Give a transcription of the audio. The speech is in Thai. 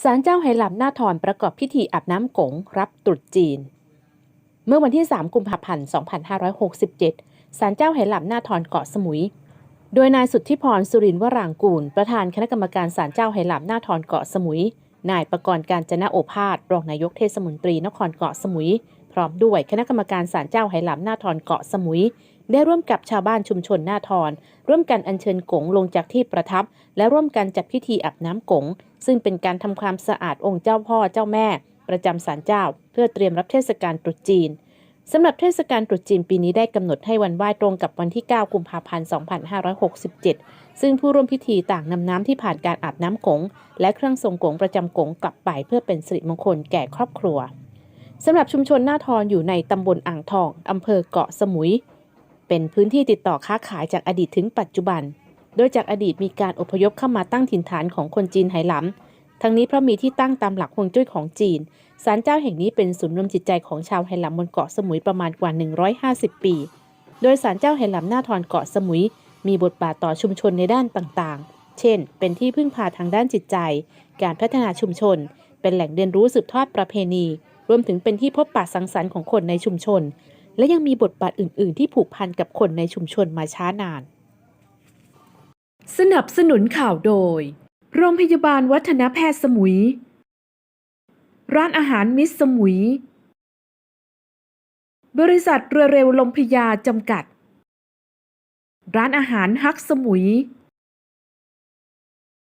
ศาลเจ้าไหหลำหน้าทอนประกอบพิธีอาบน้ำกงรับตรุษจีน เมื่อวันที่ 3 กุมภาพันธ์ 2567 ศาลเจ้าไหหลำหน้าทอนเกาะสมุย โดยนายสุทธิพรสุรินทร์วรางกูล ประธานคณะกรรมการศาลเจ้าไหหลำหน้าทอนเกาะสมุย นายประกรณ์การจนะโอภาสรองนายกเทศมนตรีนครเกาะสมุย พร้อมด้วยคณะกรรมการศาลเจ้าไหหลำหน้าทอนเกาะสมุย ได้ร่วมกับชาวบ้านชุมชนหน้าทอนร่วมกันอัญเชิญกงลงจากที่ประทับ และร่วมกันจัดพิธีอาบน้ำกงซึ่งเป็นการทำความสะอาดองค์เจ้าพ่อเจ้าแม่ ประจำศาลเจ้า เพื่อเตรียมรับเทศกาลตรุษจีนสำหรับเทศกาลตรุษจีนปีนี้ได้กำหนดให้วันไหว้ตรงกับวันที่ 9 กุมภาพันธ์ 2567 ซึ่งผู้ร่วมพิธีต่างนำน้ำที่ผ่านการอาบน้ำกงและเครื่องทรงกงประจำกงกลับไปเพื่อเป็นสิริมงคลแก่ครอบครัวสำหรับชุมชนหน้าทอนอยู่ในตำบลอ่างทองอำเภอเกาะสมุย เป็นพื้นที่ติดต่อค้าขายจากอดีตถึงปัจจุบัน โดยจากอดีตมีการอพยพเข้ามาตั้งถิ่นฐานของคนจีนไหหลำทั้งนี้เพราะมีที่ตั้งตามหลักฮวงจุ้ยของจีนศาลเจ้าแห่งนี้เป็นศูนย์รวมจิตใจของชาวไหหลำบนเกาะสมุยประมาณกว่า 150 ปี โดยศาลเจ้าไหหลำหน้าทอนเกาะสมุย มีบทบาทต่อชุมชนในด้านต่างๆ เช่น เป็นที่พึ่งพาทางด้านจิตใจ การพัฒนาชุมชน เป็นแหล่งเรียนรู้สืบทอดประเพณี รวมถึงเป็นที่พบปะสังสรรค์ของคนในชุมชน และยังมีบทบาทอื่น ๆ ที่ผูกพันกับคนในชุมชนมาช้านาน สนับสนุนข่าวโดย โรงพยาบาลวัฒนแพทย์สมุย ร้านอาหารมิสสมุย บริษัทเรือเร็วลมพยาจำกัด ร้านอาหารฮักสมุย